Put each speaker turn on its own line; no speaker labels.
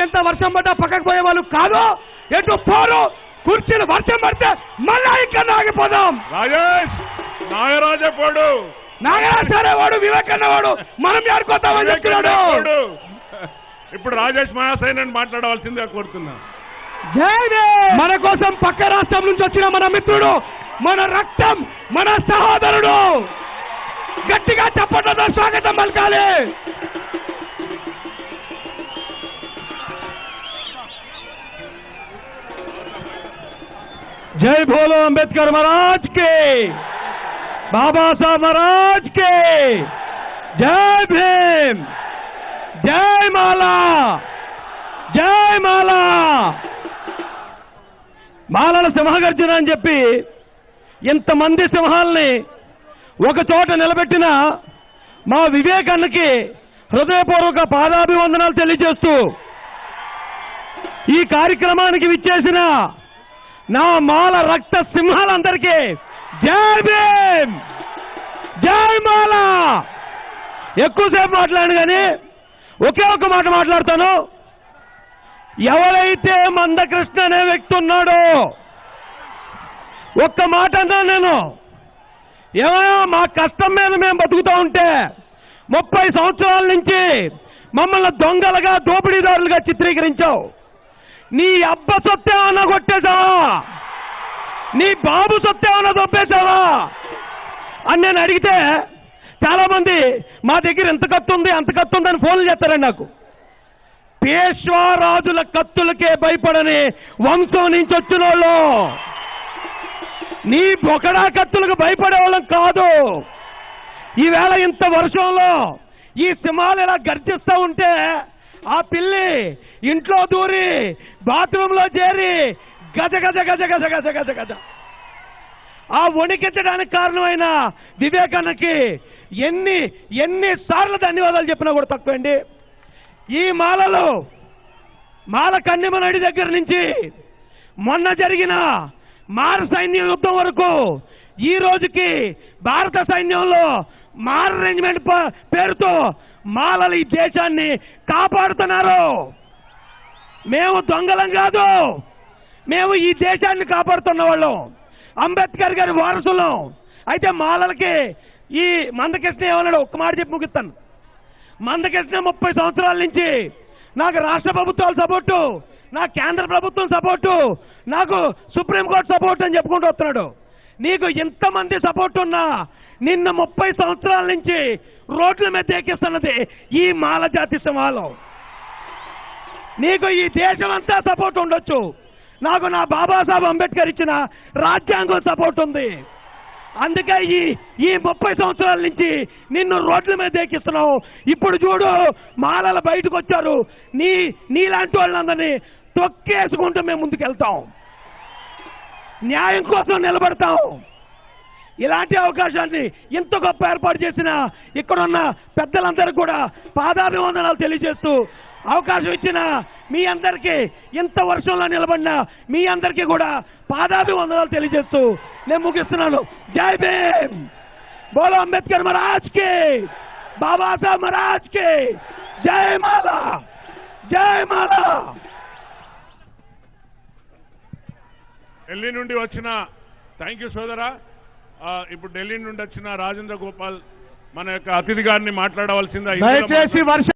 ఎంత వర్షం పడ్డా పక్కకు పోయే వాళ్ళు కాదు ఎటు పోరు కుర్చీలు వర్షం పడితే మళ్ళా ఇక్కడ ఆగిపోదాం.
రాజేష్ నాగరాజే పోడు.
నాగరాజారే వాడు వివేకన్న వాడు మనం ఆడుకోతామని చెప్తున్నాడు.
పోడు. ఇప్పుడు రాజేష్ మహాసైన్ మాట్లాడవలసిందిగా కోరుతున్నా.
మన కోసం పక్క రాష్ట్రం నుంచి వచ్చిన మన మిత్రుడు మన రక్తం మన సహోదరుడు. గట్టిగా చప్పట్లతో స్వాగతం పలకాలి. జై భోలో అంబేద్కర్ మహారాజ్ కే. బాబాసాహెబ్ మహారాజ్ కే. జై భీమ్. జై మాలా. జై మాలా. మాలల సింహగర్జన అని చెప్పి ఇంతమంది సింహాల్ని ఒక చోట నిలబెట్టిన మా వివేకానికి హృదయపూర్వక పాదాభివందనాలు తెలియజేస్తూ ఈ కార్యక్రమానికి విచ్చేసిన నా మాల రక్త సింహాలందరికీ జై భీమ్! జై మాల! ఎక్కువసేపు మాట్లాడాను కానీ ఒకే ఒక మాట మాట్లాడతాను. ఎవరైతే మందకృష్ణ అనే వ్యక్తి ఉన్నాడో ఒక్క మాట అన్నా నేను. ఏమైనా మా కష్టం మీద మేము బతుకుతూ ఉంటే ముప్పై సంవత్సరాల నుంచి మమ్మల్ని దొంగలుగా దోపిడీదారులుగా చిత్రీకరించావు. నీ అబ్బ సొత్తే అన్న కొట్టేశావా? నీ బాబు సొత్తే అన్న దొబ్బేశావా? అని నేను అడిగితే చాలా మంది మా దగ్గర ఎంత కత్తు ఉంది అంత కత్తు ఉందని ఫోన్లు చేస్తారండి నాకు. పేష్వా రాజుల కత్తులకే భయపడని వంశం నుంచి వచ్చిన వాళ్ళు నీ బొకడా కత్తులకు భయపడే వాళ్ళం కాదు. ఈవేళ ఇంత వర్షంలో ఈ సింహాలు ఇలా గర్జిస్తూ ఉంటే ఆ పిల్లి ఇంట్లో దూరి బాత్రూంలో చేరి గజ గజ గజ గజ గజ గజ గజ. ఆ వణికించడానికి కారణమైన వివేకానికి ఎన్ని ఎన్ని సార్లు ధన్యవాదాలు చెప్పినా కూడా తక్కువండి ఈ మాలలో మాల కన్నెమనడి దగ్గర నుంచి మొన్న జరిగిన మార సైన్య యుద్ధం వరకు ఈ రోజుకి భారత సైన్యంలో మార అరేంజ్మెంట్ పేరుతో మాలలు ఈ దేశాన్ని కాపాడుతున్నారు. మేము దొంగలం కాదు. మేము ఈ దేశాన్ని కాపాడుతున్న వాళ్ళం. అంబేద్కర్ గారి వారసులం. అయితే మాలలకి ఈ మందకృష్ణ ఏమన్నాడు ఒక్క మాట చెప్పి ముగిస్తాను. మందకృష్ణ ముప్పై సంవత్సరాల నుంచి నాకు రాష్ట్ర ప్రభుత్వాల సపోర్టు నా కేంద్ర ప్రభుత్వం సపోర్టు నాకు సుప్రీంకోర్టు సపోర్ట్ అని చెప్పుకుంటూ వస్తున్నాడు. నీకు ఎంతమంది సపోర్ట్ ఉన్నా నిన్న ముప్పై సంవత్సరాల నుంచి రోడ్ల మీద ఎక్కిస్తున్నది ఈ మాల జాతి సింహాలం. నీకు ఈ దేశం అంతా సపోర్ట్ ఉండొచ్చు. నాకు నా బాబాసాహెబ్ అంబేద్కర్ ఇచ్చిన రాజ్యాంగం సపోర్ట్ ఉంది. అందుకే ఈ ఈ ముప్పై సంవత్సరాల నుంచి నిన్ను రోడ్ల మీద ఎక్కిస్తున్నావు. ఇప్పుడు చూడు మాలల బయటకు వచ్చారు. నీ నీలాంటి వాళ్ళందరినీ తొక్కేసుకుంటూ మేము ముందుకెళ్తాం. న్యాయం కోసం నిలబడతాం ఇలాంటి అవకాశాన్ని ఇంత గొప్ప ఏర్పాటు చేసిన ఇక్కడున్న పెద్దలందరూ కూడా పాదాభివందనాలు తెలియజేస్తూ అవకాశం ఇచ్చిన మీ అందరికీ ఇంత వర్షంలో నిలబడిన మీ అందరికీ కూడా పాదాభివందనాలు తెలియజేస్తూ నేను ముగిస్తున్నాను. జై భీమ్! బోలో అంబేద్కర్ మహారాజ్కి బాబాసాహెబ్ మహారాజ్కి జై మాలా జై మాలా.
ఢిల్లీ నుండి వచ్చిన థ్యాంక్ యూ సోదరా. ఇప్పుడు ఢిల్లీ నుండి వచ్చిన రాజేంద్ర గోపాల్ మన యొక్క అతిథి గారిని మాట్లాడవలసిందా
దయచేసి వర్ష